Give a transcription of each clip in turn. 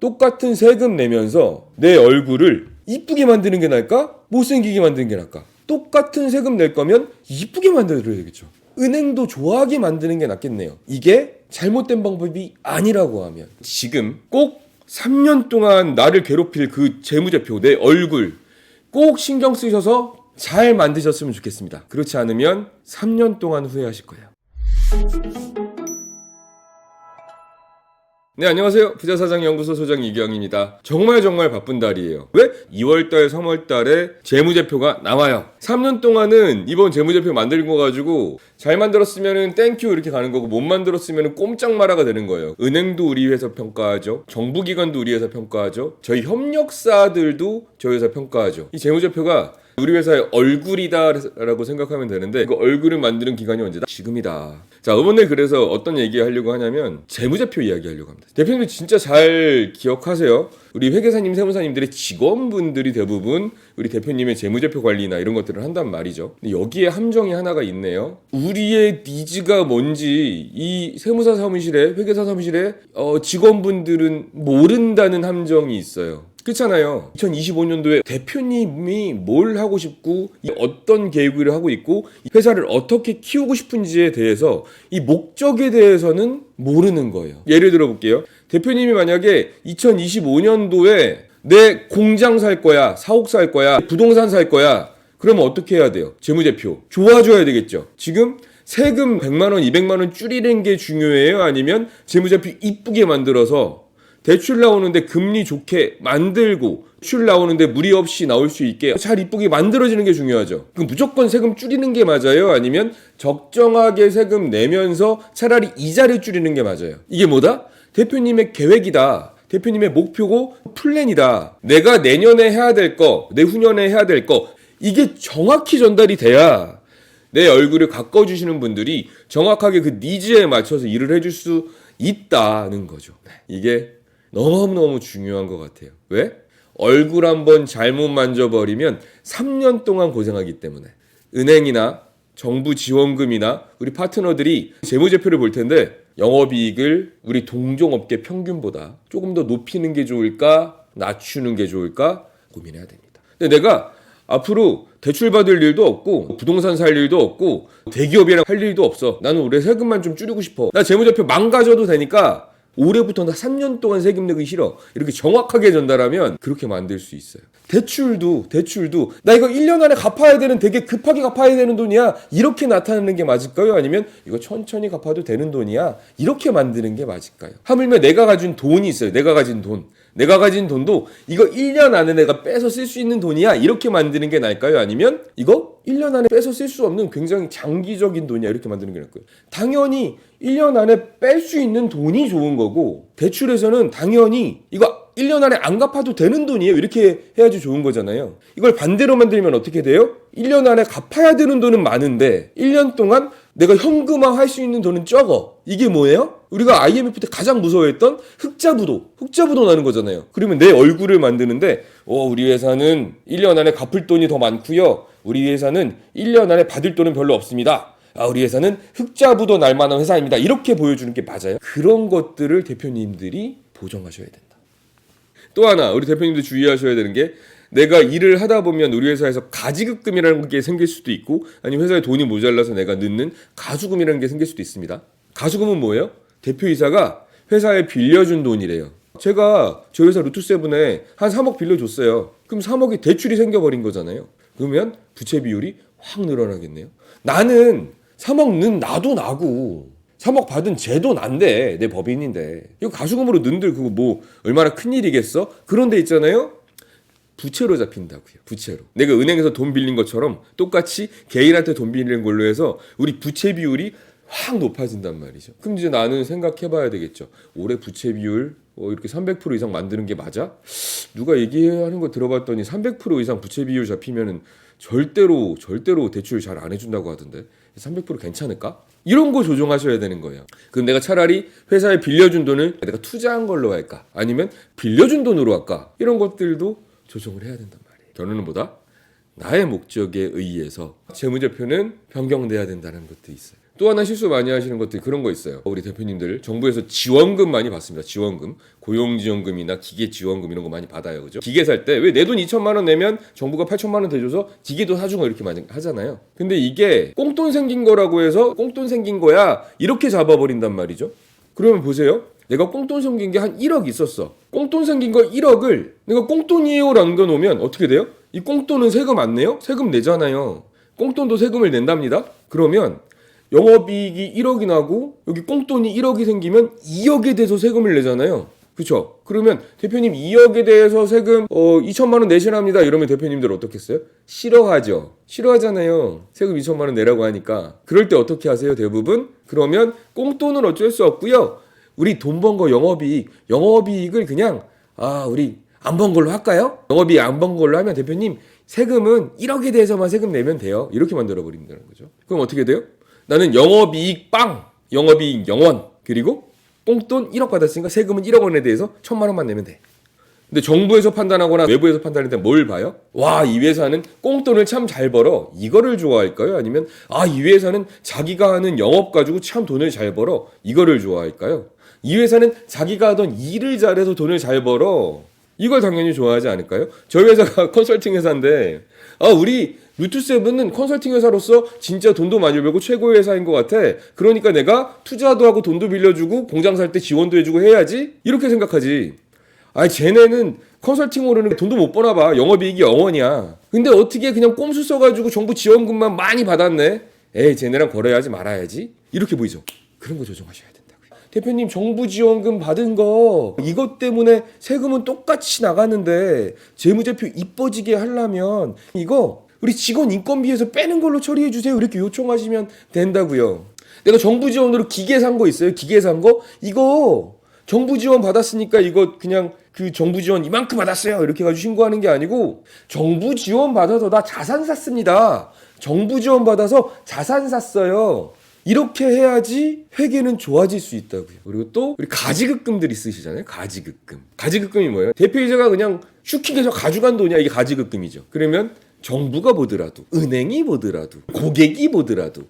똑같은 세금 내면서 내 얼굴을 이쁘게 만드는 게 나을까? 못생기게 만드는 게 나을까? 똑같은 세금 낼 거면 이쁘게 만들어야겠죠. 은행도 좋아하게 만드는 게 낫겠네요. 이게 잘못된 방법이 아니라고 하면 지금 꼭 3년 동안 나를 괴롭힐 그 재무제표, 내 얼굴 꼭 신경 쓰셔서 잘 만드셨으면 좋겠습니다. 그렇지 않으면 3년 동안 후회하실 거예요. 네, 안녕하세요. 부자사장연구소 소장 이경입니다. 정말 정말 바쁜 달이에요. 왜? 2월달, 3월달에 재무제표가 나와요. 3년 동안은 이번 재무제표 만든 거 가지고 잘 만들었으면은 땡큐 이렇게 가는 거고 못 만들었으면은 꼼짝 마라가 되는 거예요. 은행도 우리 회사 평가하죠. 정부기관도 우리 회사 평가하죠. 저희 협력사들도 저희 회사 평가하죠. 이 재무제표가 우리 회사의 얼굴이다라고 생각하면 되는데 그 얼굴을 만드는 기간이 언제다? 지금이다. 자, 이번에 그래서 어떤 얘기 하려고 하냐면 재무제표 이야기 하려고 합니다. 대표님들 진짜 잘 기억하세요. 우리 회계사님, 세무사님들의 직원분들이 대부분 우리 대표님의 재무제표 관리나 이런 것들을 한단 말이죠. 여기에 함정이 하나가 있네요. 우리의 니즈가 뭔지 이 세무사 사무실에 회계사 사무실에 어, 직원분들은 모른다는 함정이 있어요. 그렇잖아요. 2025년도에 대표님이 뭘 하고 싶고 이 어떤 계획을 하고 있고 이 회사를 어떻게 키우고 싶은지에 대해서 이 목적에 대해서는 모르는 거예요. 예를 들어 볼게요. 대표님이 만약에 2025년도에 내 공장 살 거야, 사옥 살 거야, 부동산 살 거야. 그러면 어떻게 해야 돼요? 재무제표 좋아져야 되겠죠. 지금 세금 100만 원, 200만 원 줄이는 게 중요해요? 아니면 재무제표 이쁘게 만들어서 대출 나오는데 금리 좋게 만들고 출 나오는데 무리 없이 나올 수 있게 잘 이쁘게 만들어지는 게 중요하죠. 그럼 무조건 세금 줄이는 게 맞아요? 아니면 적정하게 세금 내면서 차라리 이자를 줄이는 게 맞아요? 이게 뭐다? 대표님의 계획이다. 대표님의 목표고 플랜이다. 내가 내년에 해야 될 거, 내후년에 해야 될 거, 이게 정확히 전달이 돼야 내 얼굴을 가꿔주시는 분들이 정확하게 그 니즈에 맞춰서 일을 해줄 수 있다는 거죠. 이게 너무너무 중요한 것 같아요. 왜? 얼굴 한번 잘못 만져버리면 3년 동안 고생하기 때문에. 은행이나 정부 지원금이나 우리 파트너들이 재무제표를 볼 텐데 영업이익을 우리 동종업계 평균보다 조금 더 높이는 게 좋을까? 낮추는 게 좋을까? 고민해야 됩니다. 근데 내가 앞으로 대출 받을 일도 없고 부동산 살 일도 없고 대기업이랑 할 일도 없어. 나는 올해 세금만 좀 줄이고 싶어. 나 재무제표 망가져도 되니까 올해부터 나 3년 동안 세금 내기 싫어. 이렇게 정확하게 전달하면 그렇게 만들 수 있어요. 대출도 대출도 나 이거 1년 안에 갚아야 되는 되게 급하게 갚아야 되는 돈이야. 이렇게 나타내는 게 맞을까요? 아니면 이거 천천히 갚아도 되는 돈이야. 이렇게 만드는 게 맞을까요? 하물며 내가 가진 돈이 있어요. 내가 가진 돈. 내가 가진 돈도 이거 1년 안에 내가 빼서 쓸 수 있는 돈이야. 이렇게 만드는 게 나을까요? 아니면 이거 1년 안에 빼서 쓸 수 없는 굉장히 장기적인 돈이야. 이렇게 만드는 게 나을까요? 당연히 1년 안에 뺄 수 있는 돈이 좋은 거고 대출에서는 당연히 이거 1년 안에 안 갚아도 되는 돈이에요. 이렇게 해야지 좋은 거잖아요. 이걸 반대로 만들면 어떻게 돼요? 1년 안에 갚아야 되는 돈은 많은데 1년 동안 내가 현금화 할 수 있는 돈은 적어. 이게 뭐예요? 우리가 IMF 때 가장 무서워했던 흑자부도, 흑자부도 나는 거잖아요. 그러면 내 얼굴을 만드는데, 어, 우리 회사는 1년 안에 갚을 돈이 더 많고요. 우리 회사는 1년 안에 받을 돈은 별로 없습니다. 아, 우리 회사는 흑자부도 날 만한 회사입니다. 이렇게 보여주는 게 맞아요. 그런 것들을 대표님들이 보정하셔야 된다. 또 하나 우리 대표님도 주의하셔야 되는 게 내가 일을 하다 보면 우리 회사에서 가지급금이라는 게 생길 수도 있고 아니면 회사에 돈이 모자라서 내가 넣는 가수금이라는 게 생길 수도 있습니다. 가수금은 뭐예요? 대표이사가 회사에 빌려준 돈이래요. 제가 저희 회사 루트세븐에 한 3억 빌려줬어요. 그럼 3억이 대출이 생겨버린 거잖아요. 그러면 부채 비율이 확 늘어나겠네요. 나는 3억 는 나도 나고 3억 받은 쟤도 난데 내 법인인데 이거 가수금으로 는들 그거 뭐 얼마나 큰 일이겠어? 그런 데 있잖아요. 부채로 잡힌다고요. 부채로. 내가 은행에서 돈 빌린 것처럼 똑같이 개인한테 돈 빌린 걸로 해서 우리 부채 비율이 확 높아진단 말이죠. 그럼 이제 나는 생각해 봐야 되겠죠. 올해 부채 비율 어, 이렇게 300% 이상 만드는 게 맞아? 누가 얘기하는 거 들어봤더니 300% 이상 부채 비율 잡히면은 절대로 절대로 대출 잘 안 해준다고 하던데 300% 괜찮을까? 이런 거 조정하셔야 되는 거예요. 그럼 내가 차라리 회사에 빌려준 돈을 내가 투자한 걸로 할까? 아니면 빌려준 돈으로 할까? 이런 것들도 조정을 해야 된단 말이에요. 결론은 뭐다? 나의 목적에 의해서 재무제표는 변경돼야 된다는 것도 있어요. 또 하나 실수 많이 하시는 것들이 그런 거 있어요. 우리 대표님들 정부에서 지원금 많이 받습니다. 지원금, 고용지원금이나 기계지원금 이런 거 많이 받아요, 그죠? 기계 살 때 왜 내 돈 2천만 원 내면 정부가 8천만 원 대줘서 기계도 사주고 이렇게 많이 하잖아요. 근데 이게 꽁돈 생긴 거라고 해서 꽁돈 생긴 거야 이렇게 잡아버린단 말이죠. 그러면 보세요. 내가 꽁돈 생긴 게 한 1억 있었어. 꽁돈 생긴 거 1억을 내가 꽁돈이에요 남겨놓으면 어떻게 돼요? 이 꽁돈은 세금 안 내요? 세금 내잖아요. 꽁돈도 세금을 낸답니다. 그러면 영업이익이 1억이 나고 여기 꽁돈이 1억이 생기면 2억에 대해서 세금을 내잖아요. 그쵸? 그러면 대표님 2억에 대해서 세금 어 2천만 원 내시랍니다. 이러면 대표님들 어떻겠어요? 싫어하죠. 싫어하잖아요. 세금 2천만 원 내라고 하니까. 그럴 때 어떻게 하세요? 대부분? 그러면 꽁돈은 어쩔 수 없고요. 우리 돈 번 거 영업이익, 영업이익을 그냥 아 우리 안 번 걸로 할까요? 영업이익 안 번 걸로 하면 대표님 세금은 1억에 대해서만 세금 내면 돼요. 이렇게 만들어 버린다는 거죠. 그럼 어떻게 돼요? 나는 영업이익 빵, 영업이익 0원, 그리고 꽁돈 1억 받았으니까 세금은 1억 원에 대해서 천만 원만 내면 돼. 근데 정부에서 판단하거나 외부에서 판단할 때 뭘 봐요? 와, 이 회사는 꽁돈을 참 잘 벌어. 이거를 좋아할까요? 아니면 아, 이 회사는 자기가 하는 영업 가지고 참 돈을 잘 벌어. 이거를 좋아할까요? 이 회사는 자기가 하던 일을 잘해서 돈을 잘 벌어. 이걸 당연히 좋아하지 않을까요? 저희 회사가 컨설팅 회사인데 아, 우리 루트세븐은 컨설팅 회사로서 진짜 돈도 많이 벌고 최고의 회사인 것 같아. 그러니까 내가 투자도 하고 돈도 빌려주고 공장 살 때 지원도 해주고 해야지. 이렇게 생각하지. 아니 쟤네는 컨설팅으로는 돈도 못 버나 봐. 영업이익이 0원이야. 근데 어떻게 그냥 꼼수 써가지고 정부 지원금만 많이 받았네. 에이 쟤네랑 거래하지 말아야지. 이렇게 보이죠. 그런 거 조정하셔야 된다고요. 대표님 정부 지원금 받은 거 이것 때문에 세금은 똑같이 나가는데 재무제표 이뻐지게 하려면 이거 우리 직원 인건비에서 빼는 걸로 처리해 주세요. 이렇게 요청하시면 된다고요. 내가 정부 지원으로 기계 산 거 있어요. 기계 산 거 이거 정부 지원 받았으니까 이거 그냥 그 정부 지원 이만큼 받았어요. 이렇게 가지고 신고하는 게 아니고 정부 지원 받아서 나 자산 샀습니다. 정부 지원 받아서 자산 샀어요. 이렇게 해야지 회계는 좋아질 수 있다고요. 그리고 또 우리 가지급금들 있으시잖아요. 가지급금. 가지급금이 뭐예요? 대표이자가 그냥 슈킹해서 가져간 돈이야. 이게 가지급금이죠. 그러면 정부가 보더라도 은행이 보더라도 고객이 보더라도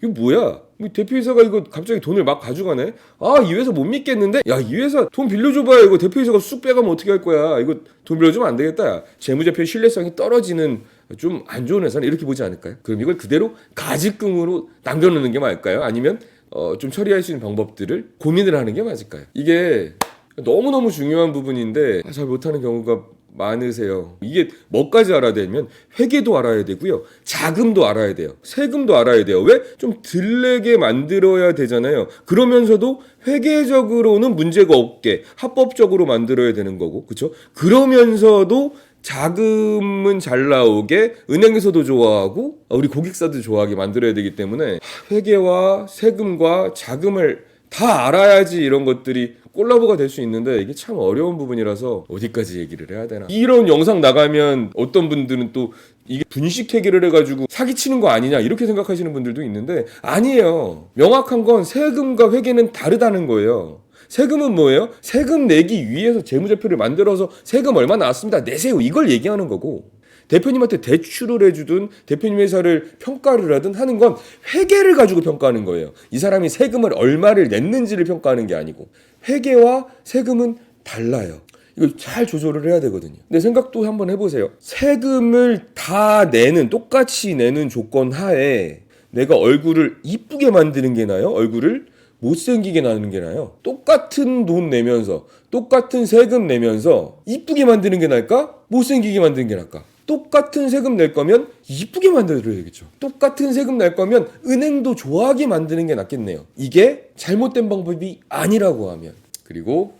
이거 뭐야? 뭐 대표이사가 이거 갑자기 돈을 막 가져가네? 아, 이 회사 못 믿겠는데? 야, 이 회사 돈 빌려줘봐야 이거 대표이사가 쑥 빼가면 어떻게 할 거야? 이거 돈 빌려주면 안 되겠다. 야. 재무제표 신뢰성이 떨어지는 좀 안 좋은 회사는 이렇게 보지 않을까요? 그럼 이걸 그대로 가직금으로 남겨놓는 게 맞을까요? 아니면 어, 좀 처리할 수 있는 방법들을 고민을 하는 게 맞을까요? 이게 너무너무 중요한 부분인데 아, 잘 못하는 경우가 많으세요. 이게 뭐까지 알아야 되면 회계도 알아야 되고요. 자금도 알아야 돼요. 세금도 알아야 돼요. 왜? 좀 들레게 만들어야 되잖아요. 그러면서도 회계적으로는 문제가 없게 합법적으로 만들어야 되는 거고. 그렇죠? 그러면서도 자금은 잘 나오게 은행에서도 좋아하고 우리 고객사도 좋아하게 만들어야 되기 때문에 회계와 세금과 자금을 다 알아야지 이런 것들이 콜라보가 될 수 있는데 이게 참 어려운 부분이라서 어디까지 얘기를 해야 되나. 이런 영상 나가면 어떤 분들은 또 이게 분식 회계를 해가지고 사기치는 거 아니냐 이렇게 생각하시는 분들도 있는데 아니에요. 명확한 건 세금과 회계는 다르다는 거예요. 세금은 뭐예요? 세금 내기 위해서 재무제표를 만들어서 세금 얼마 나왔습니다. 내세요. 이걸 얘기하는 거고 대표님한테 대출을 해주든 대표님 회사를 평가를 하든 하는 건 회계를 가지고 평가하는 거예요. 이 사람이 세금을 얼마를 냈는지를 평가하는 게 아니고 회계와 세금은 달라요. 이걸 잘 조절을 해야 되거든요. 근데 생각도 한번 해보세요. 세금을 다 내는 똑같이 내는 조건 하에 내가 얼굴을 이쁘게 만드는 게 나요? 얼굴을 못생기게 나는 게 나요? 똑같은 돈 내면서 똑같은 세금 내면서 이쁘게 만드는 게 나을까? 못생기게 만드는 게 나을까? 똑같은 세금 낼 거면 이쁘게 만들어야겠죠. 똑같은 세금 낼 거면 은행도 좋아하게 만드는 게 낫겠네요. 이게 잘못된 방법이 아니라고 하면. 그리고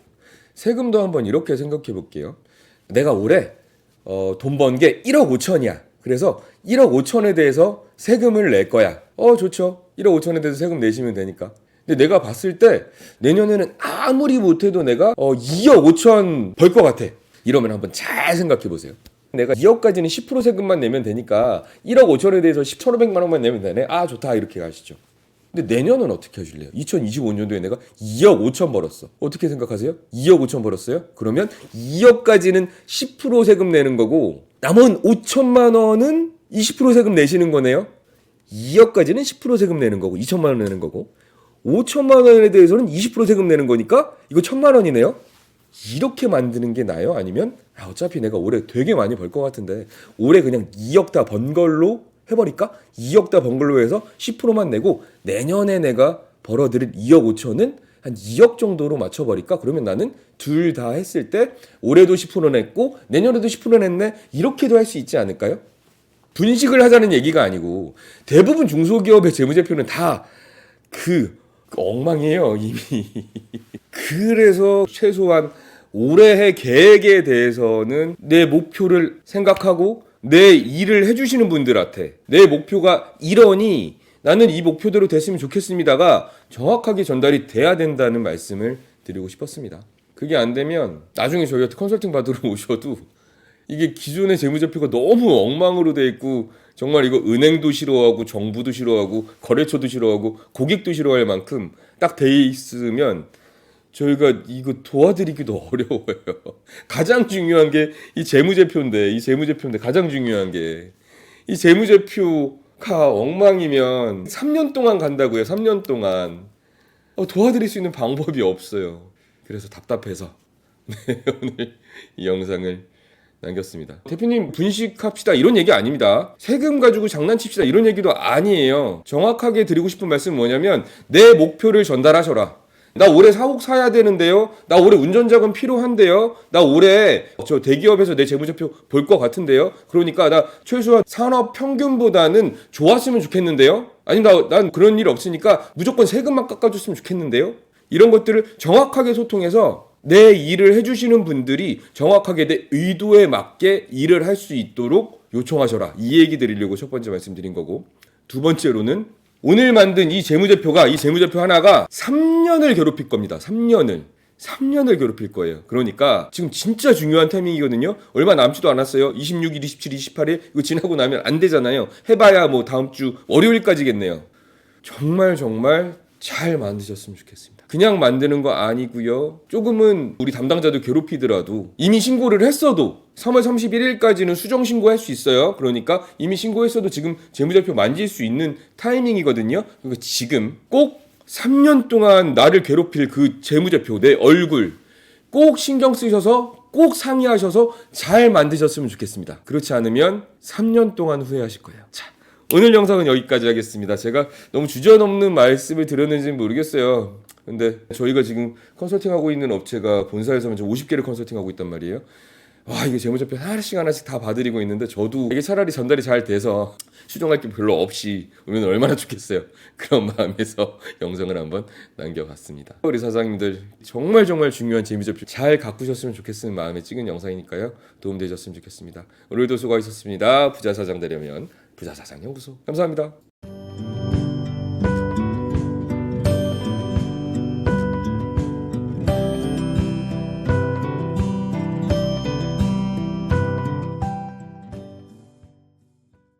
세금도 한번 이렇게 생각해 볼게요. 내가 올해 어, 돈 번 게 1억 5천이야. 그래서 1억 5천에 대해서 세금을 낼 거야. 어, 좋죠. 1억 5천에 대해서 세금 내시면 되니까. 근데 내가 봤을 때 내년에는 아무리 못해도 내가 어, 2억 5천 벌 것 같아. 이러면 한번 잘 생각해 보세요. 내가 2억까지는 10% 세금만 내면 되니까 1억 5천에 대해서 1,500만 원만 내면 되네. 아 좋다 이렇게 가시죠. 근데 내년은 어떻게 하실래요? 2025년도에 내가 2억 5천 벌었어. 어떻게 생각하세요? 2억 5천 벌었어요? 그러면 2억까지는 10% 세금 내는 거고 남은 5천만 원은 20% 세금 내시는 거네요. 2억까지는 10% 세금 내는 거고 2천만 원 내는 거고 5천만 원에 대해서는 20% 세금 내는 거니까 이거 천만 원이네요. 이렇게 만드는 게 나요? 아니면 아, 어차피 내가 올해 되게 많이 벌 것 같은데 올해 그냥 2억 다 번 걸로 해버릴까? 2억 다 번 걸로 해서 10%만 내고 내년에 내가 벌어들일 2억 5천은 한 2억 정도로 맞춰버릴까? 그러면 나는 둘 다 했을 때 올해도 10% 냈고 내년에도 10% 냈네 이렇게도 할 수 있지 않을까요? 분식을 하자는 얘기가 아니고 대부분 중소기업의 재무제표는 다 그 엉망이에요 이미 그래서 최소한 올해의 계획에 대해서는 내 목표를 생각하고 내 일을 해주시는 분들한테 내 목표가 이러니 나는 이 목표대로 됐으면 좋겠습니다가 정확하게 전달이 돼야 된다는 말씀을 드리고 싶었습니다. 그게 안 되면 나중에 저희한테 컨설팅 받으러 오셔도 이게 기존의 재무제표가 너무 엉망으로 돼 있고 정말 이거 은행도 싫어하고 정부도 싫어하고 거래처도 싫어하고 고객도 싫어할 만큼 딱 돼 있으면 저희가 이거 도와드리기도 어려워요. 가장 중요한 게 이 재무제표인데 이 재무제표인데 가장 중요한 게 이 재무제표가 엉망이면 3년 동안 간다고요. 3년 동안 어, 도와드릴 수 있는 방법이 없어요. 그래서 답답해서 네, 오늘 이 영상을 남겼습니다. 대표님 분식합시다 이런 얘기 아닙니다. 세금 가지고 장난칩시다 이런 얘기도 아니에요. 정확하게 드리고 싶은 말씀은 뭐냐면 내 목표를 전달하셔라. 나 올해 사옥 사야 되는데요. 나 올해 운전자금 필요한데요. 나 올해 저 대기업에서 내 재무제표 볼 것 같은데요. 그러니까 나 최소한 산업 평균보다는 좋았으면 좋겠는데요. 아니 나, 난 그런 일 없으니까 무조건 세금만 깎아줬으면 좋겠는데요. 이런 것들을 정확하게 소통해서 내 일을 해주시는 분들이 정확하게 내 의도에 맞게 일을 할 수 있도록 요청하셔라. 이 얘기 드리려고 첫 번째 말씀드린 거고 두 번째로는 오늘 만든 이 재무제표가 이 재무제표 하나가 3년을 괴롭힐 겁니다. 3년을. 3년을 괴롭힐 거예요. 그러니까 지금 진짜 중요한 타이밍이거든요. 얼마 남지도 않았어요. 26일, 27일, 28일 이거 지나고 나면 안 되잖아요. 해봐야 뭐 다음 주 월요일까지겠네요. 정말 정말 잘 만드셨으면 좋겠습니다. 그냥 만드는 거 아니고요. 조금은 우리 담당자들 괴롭히더라도 이미 신고를 했어도 3월 31일까지는 수정 신고할 수 있어요. 그러니까 이미 신고했어도 지금 재무제표 만질 수 있는 타이밍이거든요. 그러니까 지금 꼭 3년 동안 나를 괴롭힐 그 재무제표 내 얼굴 꼭 신경 쓰셔서 꼭 상의하셔서 잘 만드셨으면 좋겠습니다. 그렇지 않으면 3년 동안 후회하실 거예요. 자, 오늘 영상은 여기까지 하겠습니다. 제가 너무 주저넘는 말씀을 드렸는지는 모르겠어요. 근데 저희가 지금 컨설팅하고 있는 업체가 본사에서만 지금 50개를 컨설팅하고 있단 말이에요. 와 이게 재무제표 하나씩 하나씩 다 봐드리고 있는데 저도 이게 차라리 전달이 잘 돼서 수정할 게 별로 없이 오면 얼마나 좋겠어요. 그런 마음에서 영상을 한번 남겨봤습니다. 우리 사장님들 정말 정말 중요한 재무제표 잘 가꾸셨으면 좋겠는 마음에 찍은 영상이니까요. 도움되셨으면 좋겠습니다. 오늘도 수고하셨습니다. 부자 사장 되려면 부자 사장 연구소 감사합니다.